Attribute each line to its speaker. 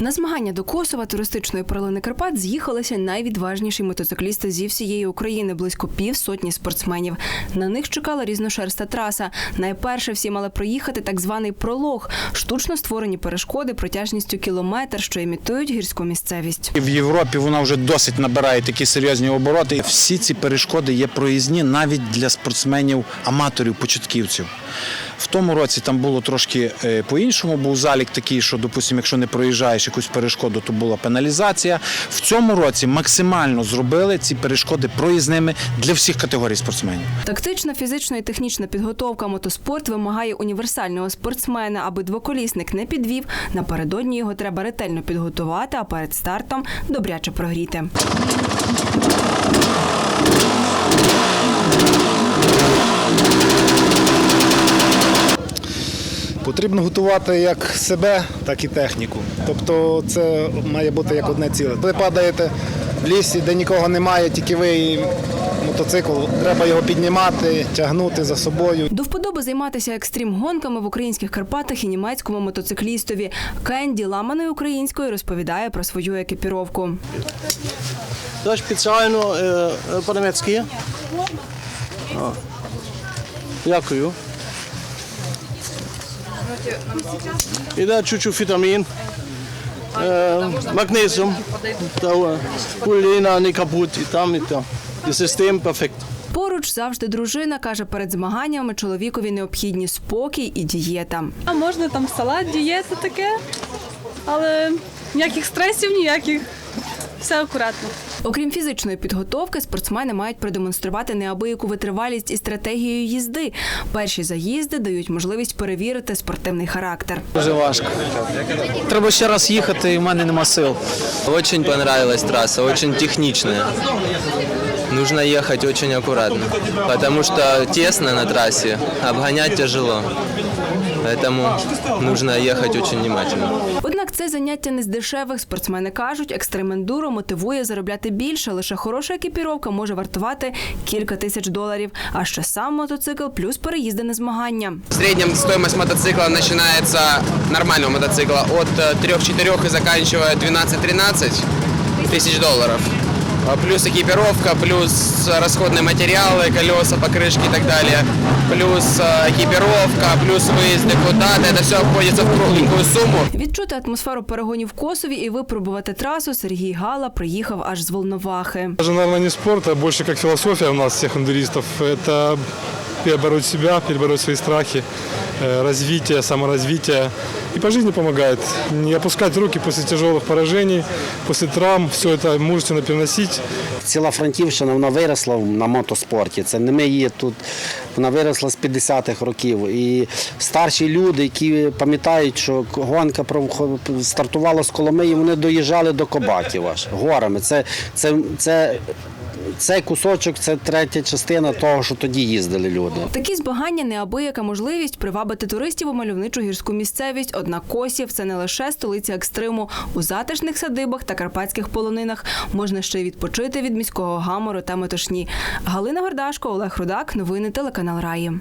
Speaker 1: На змагання до Косова туристичної перлини Карпат з'їхалися найвідважніші мотоциклісти зі всієї України, близько півсотні спортсменів. На них чекала різношерста траса. Найперше всі мали проїхати так званий пролог, штучно створені перешкоди протяжністю кілометр, що імітують гірську місцевість.
Speaker 2: В Європі вона вже досить набирає такі серйозні обороти. Всі ці перешкоди є проїзні навіть для спортсменів-аматорів, початківців. В тому році там було трошки е, по-іншому. Був залік такий, що, допустимо, якщо не проїжджаєш якусь перешкоду, то була пеналізація. В цьому році максимально зробили ці перешкоди проїзними для всіх категорій спортсменів.
Speaker 1: Тактична, фізична і технічна підготовка мотоспорт вимагає універсального спортсмена, аби двоколісник не підвів. Напередодні його треба ретельно підготувати, а перед стартом добряче прогріти.
Speaker 3: Потрібно готувати як себе, так і техніку. Тобто це має бути як одне ціле. Ви падаєте в лісі, де нікого немає, тільки ви і мотоцикл. Треба його піднімати, тягнути за собою.
Speaker 1: До вподоби займатися екстрім-гонками в українських Карпатах і німецькому мотоциклістові. Кенді ламаною українською розповідає про свою екіпіровку.
Speaker 4: То спеціально е, е, по-німецьки. А. Дякую. Іде чуть-чуть вітамін. Е, магнезіум. Пуліна не капут і там, і там. І систем перфект.
Speaker 1: Поруч завжди дружина каже, перед змаганнями чоловікові необхідні спокій і дієта.
Speaker 5: А можна там салат, дієта таке, але ніяких стресів, ніяких. Все акуратно.
Speaker 1: Окрім фізичної підготовки, спортсмени мають продемонструвати неабияку витривалість і стратегію їзди. Перші заїзди дають можливість перевірити спортивний характер.
Speaker 6: Дуже важко. Треба ще раз їхати, і в мене нема сил.
Speaker 7: Очень понравилась траса, очень техничная Нужно ехать очень аккуратно, потому что тесно на трассе, обгонять тяжело. Поэтому нужно ехать очень внимательно.
Speaker 1: Однак це заняття не з дешевих. Спортсмени кажуть, екстрем-ендуро мотивує заробляти більше. Лише хороша екіпіровка може вартувати кілька тисяч доларів. А ще сам мотоцикл плюс переїзди на змагання.
Speaker 8: В среднем стоимость мотоцикла начинается, нормального мотоцикла, от э, 3-4 и заканчивая 12-13 тысяч долларов. А Плюс экипировка, плюс расходные материалы, колеса, покрышки и так далее. Плюс э, экипировка, плюс выезды куда-то. Это все обходится в кругленькую сумму.
Speaker 1: Відчути атмосферу перегонів в Косові і випробувати трасу Сергій Гала приїхав аж з Волновахи.
Speaker 9: Даже, наверное, не спорт, а больше как философия у нас всех эндуристов. Это перебороть себя, перебороть свои страхи, э, развитие, саморазвитие. И по жизни помогает. Не опускать руки после тяжелых поражений, после травм. Все это мужественно переносить.
Speaker 10: Ціла Франківщина вона виросла на мотоспорті. Це не ми її тут. Вона виросла з 50-х років. І старші люди, які пам'ятають, що гонка стартувала з Коломиї, вони доїжджали до Кобаків аж горами. Це, це, це, цей кусочок це третя частина того, що тоді їздили люди.
Speaker 1: Такі збагання неабияка можливість привабити туристів у мальовничу гірську місцевість. Однак Косів це не лише столиця екстриму. У затишних садибах та карпатських полонинах можна ще й відпочити від міського гамору та метушні. Галина Гордашко, Олег Рудак. Новини телеканал Раї.